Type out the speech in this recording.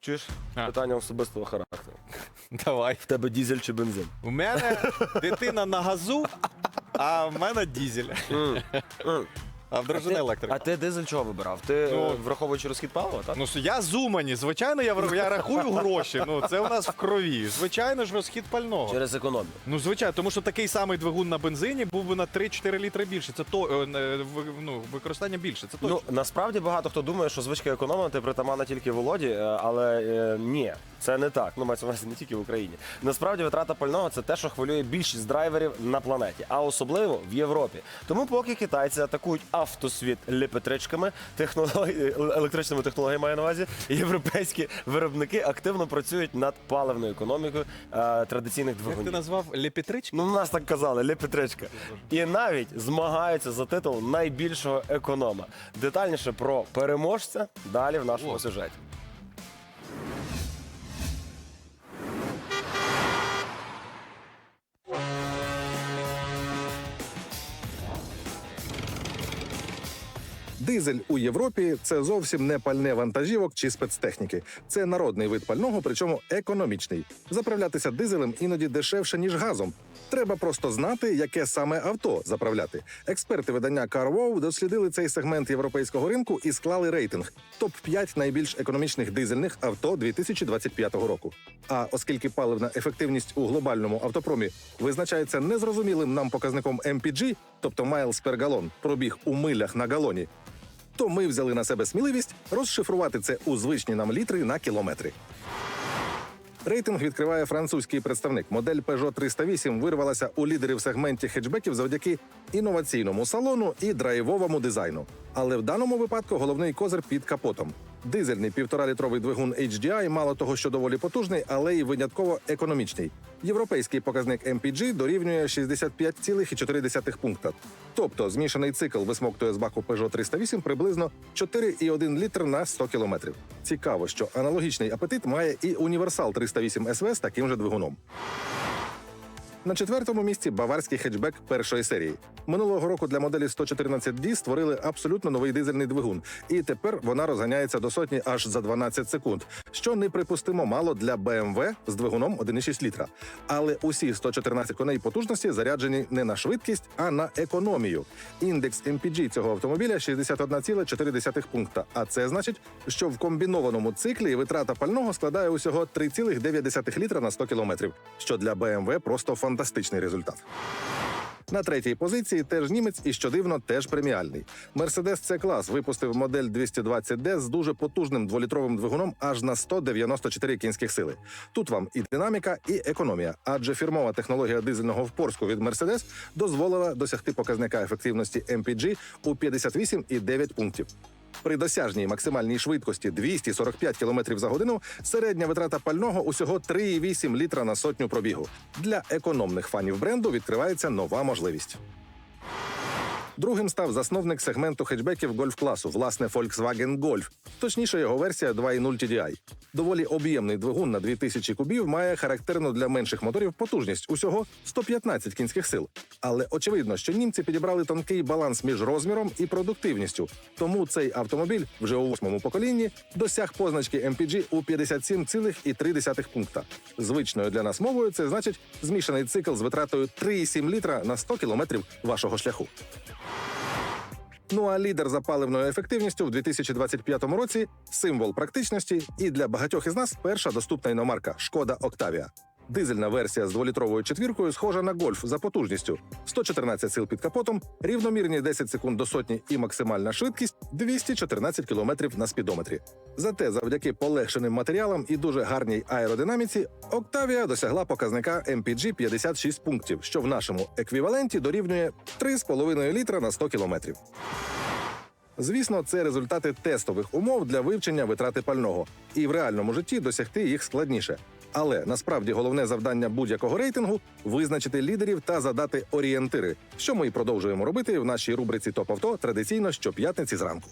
Чуєш? А. Питання особистого характеру. Давай. В тебе дізель чи бензин? У мене дитина на газу, а в мене дізель. А в дружини А ти дизель чого вибирав? Ти Ну, е, враховуючи розхід палива, так? Ну, що я з Умані, звичайно, я, вр- я рахую гроші. Ну, це у нас в крові. Звичайно ж, розхід пального. Через економію. Ну, звичайно, тому що такий самий двигун на бензині був би на 3-4 літри більше. Це то е, е, ви- ну, використання більше. Це точно. Ну насправді багато хто думає, що звичка економити притаманна тільки Володі, е, але е, ні, це не так. Ну мається на увазі не тільки в Україні. Насправді витрата пального це те, що хвилює більшість драйверів на планеті, а особливо в Європі. Тому поки китайці атакують автосвіт лепетричками, технології електричними технологіями маю на увазі, європейські виробники активно працюють над паливною економікою е, традиційних Як ти назвав лепітрички? Ну, нас так казали, лепетричка. І навіть змагаються за титул найбільшого економа. Детальніше про переможця далі в нашому О. сюжеті. Дизель у Європі це зовсім не пальне вантажівок чи спецтехніки. Це народний вид пального, причому економічний. Заправлятися дизелем іноді дешевше ніж газом. Треба просто знати, яке саме авто заправляти. Експерти видання CarWow дослідили цей сегмент європейського ринку і склали рейтинг топ 5 найбільш економічних дизельних авто 2025 року. А оскільки паливна ефективність у глобальному автопромі визначається незрозумілим нам показником MPG, тобто miles per gallon, пробіг у милях на галоні, то ми взяли на себе сміливість розшифрувати це у звичні нам літри на кілометри. Рейтинг відкриває французький представник. Модель Peugeot 308 вирвалася у лідери в сегменті хетчбеків завдяки інноваційному салону і драйвовому дизайну. Але в даному випадку головний козир під капотом. Дизельний півторалітровий двигун HDI мало того, що доволі потужний, але й винятково економічний. Європейський показник MPG дорівнює 65,4 пункта. Тобто змішаний цикл висмоктує з баку Peugeot 308 приблизно 4,1 літр на 100 кілометрів. Цікаво, що аналогічний апетит має і універсал 308 SV з таким же двигуном. На четвертому місці баварський хетчбек першої серії. Минулого року для моделі 114D створили абсолютно новий дизельний двигун, і тепер вона розганяється до сотні аж за 12 секунд, що неприпустимо мало для BMW з двигуном 1,6 літра. Але усі 114 коней потужності заряджені не на швидкість, а на економію. Індекс MPG цього автомобіля 61,4 пункта. А це значить, що в комбінованому циклі витрата пального складає усього 3,9 літра на 100 кілометрів, що для BMW просто фантастичний результат. На третій позиції теж німець і що дивно, теж преміальний. Mercedes C-клас випустив модель 220D з дуже потужним дволітровим двигуном аж на 194 кінських сили. Тут вам і динаміка, і економія, адже фірмова технологія дизельного впорску від Mercedes дозволила досягти показника ефективності MPG у 58,9 пунктів. При досяжній максимальній швидкості 245 км за годину середня витрата пального усього 3,8 літра на сотню пробігу. Для економних фанів бренду відкривається нова можливість. Другим став засновник сегменту хетчбеків гольф-класу, власне, Volkswagen Golf, точніше його версія 2.0 TDI. Доволі об'ємний двигун на 2000 кубів має характерну для менших моторів потужність усього 115 кінських сил. Але очевидно, що німці підібрали тонкий баланс між розміром і продуктивністю. Тому цей автомобіль вже у восьмому поколінні досяг позначки MPG у 57,3 пункта. Звичною для нас мовою це значить змішаний цикл з витратою 3,7 літра на 100 кілометрів вашого шляху. Ну а лідер за паливною ефективністю в 2025 році символ практичності і для багатьох із нас перша доступна іномарка Шкода Октавія. Дизельна версія з дволітровою четвіркою схожа на гольф за потужністю: 114 сил під капотом, рівномірні 10 секунд до сотні і максимальна швидкість 214 км на спідометрі. Зате завдяки полегшеним матеріалам і дуже гарній аеродинаміці Октавія досягла показника MPG 56 пунктів, що в нашому еквіваленті дорівнює 3,5 літра на 100 кілометрів. Звісно, це результати тестових умов для вивчення витрати пального, і в реальному житті досягти їх складніше. Але насправді головне завдання будь-якого рейтингу визначити лідерів та задати орієнтири, що ми і продовжуємо робити в нашій рубриці Топ авто традиційно щоп'ятниці зранку.